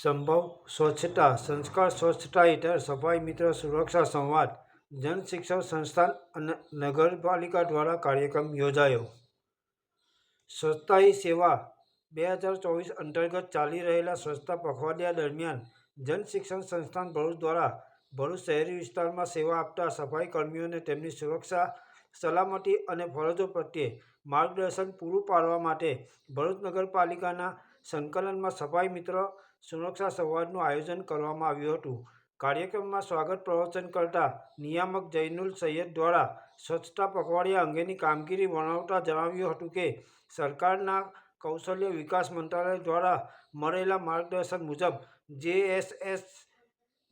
સંભવ સ્વચ્છતા, સંસ્કાર સ્વચ્છતા હેઠળ સફાઈ મિત્ર સુરક્ષા સંવાદ જન શિક્ષણ સંસ્થાન અને નગરપાલિકા દ્વારા કાર્યક્રમ યોજાયો. સ્વચ્છતા સેવા બે હજાર ચોવીસ અંતર્ગત ચાલી રહેલા સ્વચ્છતા પખવાડિયા દરમિયાન જન શિક્ષણ સંસ્થાન ભરૂચ દ્વારા ભરૂચ શહેરી વિસ્તારમાં સેવા આપતા સફાઈ કર્મીઓને તેમની સુરક્ષા, સલામતી અને ફરજો પ્રત્યે માર્ગદર્શન પૂરું પાડવા માટે ભરૂચ નગરપાલિકાના સંકલનમાં સફાઈ મિત્ર સુરક્ષા સંવાદનું આયોજન કરવામાં આવ્યું હતું. કાર્યક્રમમાં સ્વાગત પ્રવચન કરતા નિયામક જૈનુલ સૈયદ દ્વારા સ્વચ્છતા પખવાડિયા અંગેની કામગીરી વર્ણવતા જણાવ્યું હતું કે, સરકારના કૌશલ્ય વિકાસ મંત્રાલય દ્વારા મળેલા માર્ગદર્શન મુજબ, જેએસએસ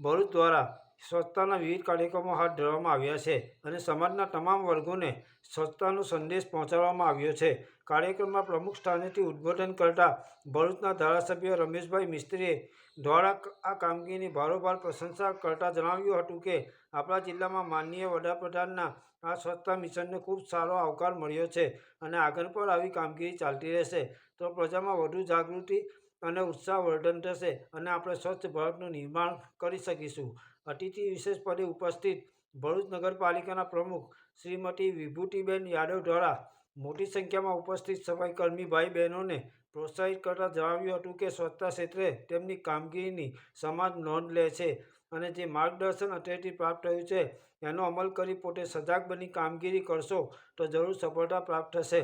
ભરૂચ દ્વારા સ્વચ્છતાના વિવિધ કાર્યક્રમો હાથ ધરવામાં આવ્યા છે અને સમાજના તમામ વર્ગોને સ્વચ્છતાનો સંદેશ પહોંચાડવામાં આવ્યો છે. કાર્યક્રમમાં પ્રમુખ સ્થાનેથી ઉદ્બોધન કરતા ભરૂચના ધારાસભ્ય રમેશભાઈ મિસ્ત્રીએ દ્વારા આ કામગીરીની ભારોભાર પ્રશંસા કરતા જણાવ્યું હતું કે, આપણા જિલ્લામાં માનનીય વડાપ્રધાનના આ સ્વચ્છતા મિશનને ખૂબ સારો આવકાર મળ્યો છે અને આગળ પણ આવી કામગીરી ચાલતી રહેશે. તો પ્રજામાં વધુ જાગૃતિ અને ઉત્સાહ વર્ધન થશે અને આપણે સ્વચ્છ ભારતનું નિર્માણ કરી શકીશું. અતિથિ વિશેષ પદે ઉપસ્થિત ભરૂચ નગરપાલિકાના પ્રમુખ શ્રીમતી વિભૂતિબેન યાદવ દ્વારા મોટી સંખ્યામાં ઉપસ્થિત સફાઈકર્મી ભાઈ બહેનોને પ્રોત્સાહિત કરતા જણાવ્યું હતું કે સ્વચ્છતા ક્ષેત્રે તેમની કામગીરીની સમાજ નોંધ લે છે અને જે માર્ગદર્શન અત્યારથી પ્રાપ્ત થયું છે, એનો અમલ કરી પોતે સજાગ બની કામગીરી કરશો તો જરૂર સફળતા પ્રાપ્ત થશે.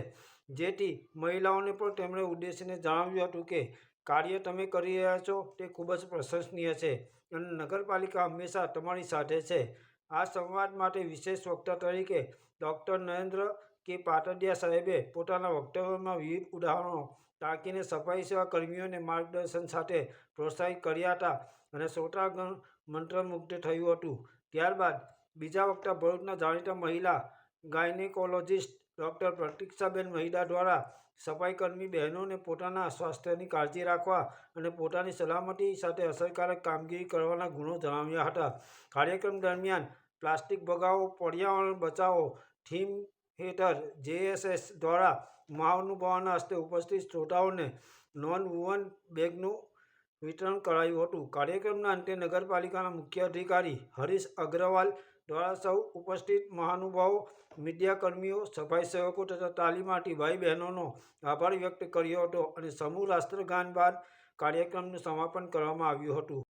જેથી મહિલાઓને પણ તેમણે ઉદ્દેશીને જણાવ્યું હતું કે કાર્ય તમે કરી રહ્યા છો તે ખૂબ જ પ્રશંસનીય છે અને નગરપાલિકા હંમેશા તમારી સાથે છે. આ સંવાદ માટે વિશેષ વક્તા તરીકે ડૉક્ટર નરેન્દ્ર કે પાટડિયા સાહેબે પોતાના વક્તવ્યમાં વિવિધ ઉદાહરણો ટાંકીને સફાઈ સેવા કર્મીઓને માર્ગદર્શન સાથે પ્રોત્સાહિત કર્યા હતા અને શ્રોતાગણ મંત્રમુગ્ધ થયું હતું. ત્યારબાદ બીજા વક્તા ભરૂચના જાણીતા મહિલા ગાયનેકોલોજિસ્ટ ડૉક્ટર પ્રતીક્ષાબેન મહિડા દ્વારા સફાઈ કર્મી બહેનોને પોતાના સ્વાસ્થ્યની કાળજી રાખવા અને પોતાની સલામતી સાથે અસરકારક કામગીરી કરવાના ગુણો જણાવ્યા હતા. કાર્યક્રમ દરમિયાન પ્લાસ્ટિક ભગાવો, પર્યાવરણ બચાવો, થીમ હેઠળ જેએસએસ દ્વારા મહાનુભાવના હસ્તે ઉપસ્થિત શ્રોતાઓને નોન વુવન બેગનું વિતરણ કરાયું હતું. કાર્યક્રમના અંતે નગરપાલિકાના મુખ્ય અધિકારી હરીશ અગ્રવાલ દ્વારા સૌ ઉપસ્થિત મહાનુભાવો, મીડિયાકર્મીઓ, સફાઈ સેવકો તથા તાલીમાર્થી ભાઈ બહેનોનો આભાર વ્યક્ત કર્યો હતો અને સમૂહ રાષ્ટ્રગાન બાદ કાર્યક્રમનું સમાપન કરવામાં આવ્યું હતું.